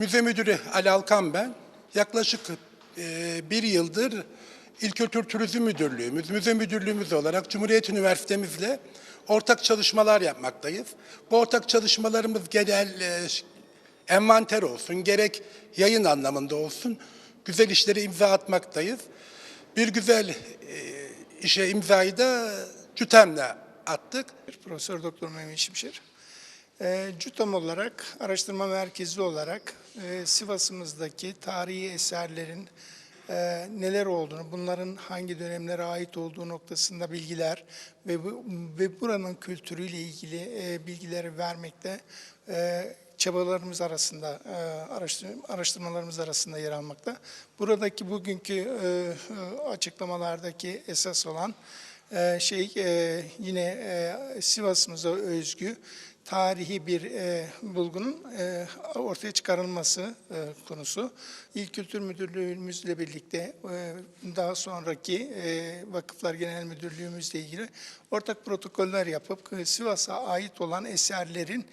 Müze Müdürü Ali Alkan ben. Yaklaşık e, bir yıldır İl Kültür Turizm Müdürlüğümüz, Müze Müdürlüğümüz olarak Cumhuriyet Üniversitemizle ortak çalışmalar yapmaktayız. Bu ortak çalışmalarımız genel e, envanter olsun, gerek yayın anlamında olsun güzel işlere imza atmaktayız. Bir güzel e, işe imzayı da CÜTEM'le attık. Profesör Doktor Mehmet Şimşir. E, CÜTAM olarak, araştırma merkezi olarak e, Sivas'ımızdaki tarihi eserlerin e, neler olduğunu, bunların hangi dönemlere ait olduğu noktasında bilgiler ve, bu, ve buranın kültürüyle ilgili e, bilgileri vermekte e, çabalarımız arasında, e, araştır, araştırmalarımız arasında yer almakta. Buradaki bugünkü e, e, açıklamalardaki esas olan şey yine Sivas'ımıza özgü tarihi bir e, bulgunun e, ortaya çıkarılması e, konusu. İl Kültür Müdürlüğümüzle birlikte e, daha sonraki e, Vakıflar Genel Müdürlüğümüzle ilgili ortak protokoller yapıp e, Sivas'a ait olan eserlerin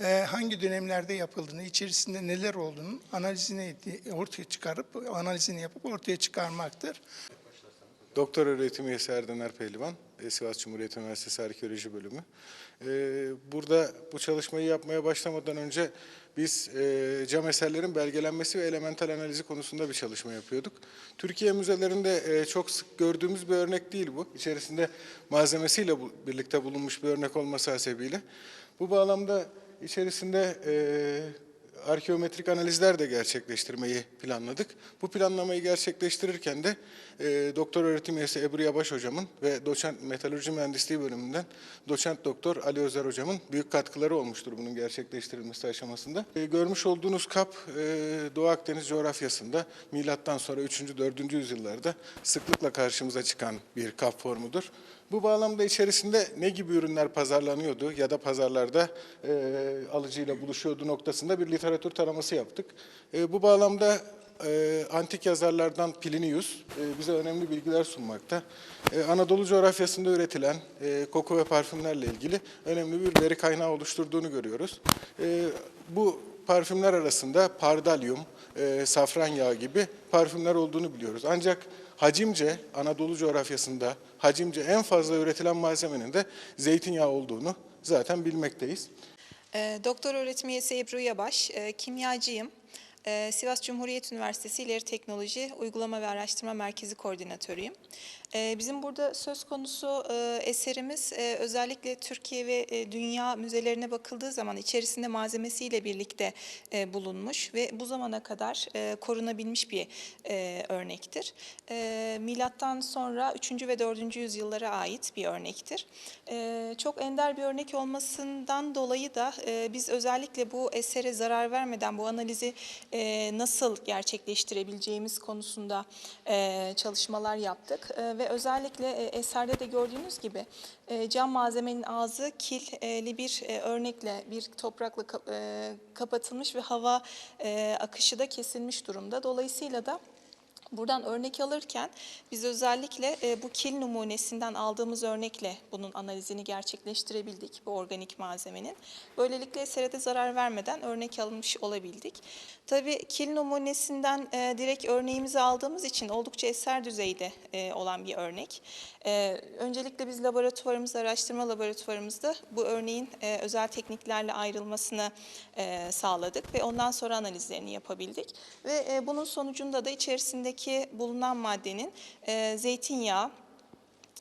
e, hangi dönemlerde yapıldığını, içerisinde neler olduğunu analizini ortaya çıkarıp analizini yapıp ortaya çıkarmaktır. Doktor öğretim üyesi Erdener Pehlivan, Sivas Cumhuriyet Üniversitesi Arkeoloji Bölümü. E, Burada bu çalışmayı yapmaya başlamadan önce biz e, cam eserlerin belgelenmesi ve elemental analizi konusunda bir çalışma yapıyorduk. Türkiye müzelerinde e, çok sık gördüğümüz bir örnek değil bu. İçerisinde malzemesiyle birlikte bulunmuş bir örnek olması hasebiyle. Bu bağlamda içerisinde e, arkeometrik analizler de gerçekleştirmeyi planladık. Bu planlamayı gerçekleştirirken de e, doktor öğretim üyesi Ebru Yabaş hocamın ve doçent metalurji mühendisliği bölümünden doçent doktor Ali Özer hocamın büyük katkıları olmuştur bunun gerçekleştirilmesi aşamasında. E, görmüş olduğunuz kap e, Doğu Akdeniz coğrafyasında milattan sonra 3. 4. yüzyıllarda sıklıkla karşımıza çıkan bir kap formudur. Bu bağlamda içerisinde ne gibi ürünler pazarlanıyordu ya da pazarlarda e, alıcıyla buluşuyordu noktasında bir literatür taraması yaptık. E, bu bağlamda e, antik yazarlardan Plinius e, bize önemli bilgiler sunmakta. E, Anadolu coğrafyasında üretilen e, koku ve parfümlerle ilgili önemli bir veri kaynağı oluşturduğunu görüyoruz. E, bu parfümler arasında pardalyum, e, safran yağı gibi parfümler olduğunu biliyoruz. Ancak hacimce Anadolu coğrafyasında hacimce en fazla üretilen malzemenin de zeytinyağı olduğunu zaten bilmekteyiz. E, Doktor öğretim üyesi Ebru Yabaş, e, kimyacıyım. E, Sivas Cumhuriyet Üniversitesi İleri Teknoloji Uygulama ve Araştırma Merkezi Koordinatörüyüm. E, Bizim burada söz konusu e, eserimiz e, özellikle Türkiye ve e, dünya müzelerine bakıldığı zaman içerisinde malzemesiyle birlikte bulunmuş ve bu zamana kadar korunabilmiş bir örnektir. Milattan sonra 3. ve 4. yüzyıllara ait bir örnektir. Çok ender bir örnek olmasından dolayı da biz özellikle bu esere zarar vermeden bu analizi nasıl gerçekleştirebileceğimiz konusunda çalışmalar yaptık. Ve özellikle e, eserde de gördüğünüz gibi e, cam malzemenin ağzı killi bir e, örnekle, bir toprakla kap- kapatılmış ve hava akışı da kesilmiş durumda. Dolayısıyla da Buradan örnek alırken biz özellikle e, bu kil numunesinden aldığımız örnekle bunun analizini gerçekleştirebildik bu organik malzemenin. Böylelikle esere zarar vermeden örnek almış olabildik. Tabii kil numunesinden e, direkt örneğimizi aldığımız için oldukça eser düzeyde e, olan bir örnek. Öncelikle biz laboratuvarımızda, araştırma laboratuvarımızda bu örneğin özel tekniklerle ayrılmasını sağladık ve ondan sonra analizlerini yapabildik. Ve bunun sonucunda da içerisindeki bulunan maddenin e, zeytinyağı,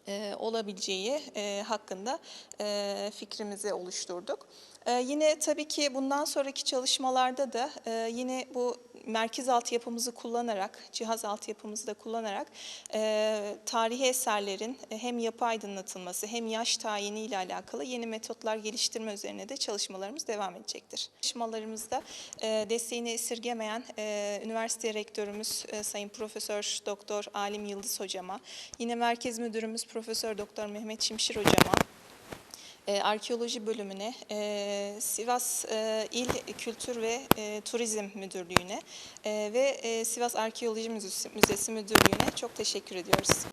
e, olabileceği e, hakkında e, fikrimizi oluşturduk. E, yine tabii ki bundan sonraki çalışmalarda da e, yine bu merkez altyapımızı kullanarak, cihaz altyapımızı da kullanarak e, tarihi eserlerin hem yapı aydınlatılması hem yaş tayini ile alakalı yeni metotlar geliştirme üzerine de çalışmalarımız devam edecektir. Çalışmalarımızda e, desteğini esirgemeyen e, üniversite rektörümüz e, Sayın Profesör Doktor Alim Yıldız hocama, yine merkez müdürümüz Profesör Doktor Mehmet Şimşir hocama, e, arkeoloji bölümüne, e, Sivas e, İl Kültür ve Turizm Müdürlüğü'ne ve Sivas Arkeoloji Müzesi Müdürlüğü'ne çok teşekkür ediyoruz.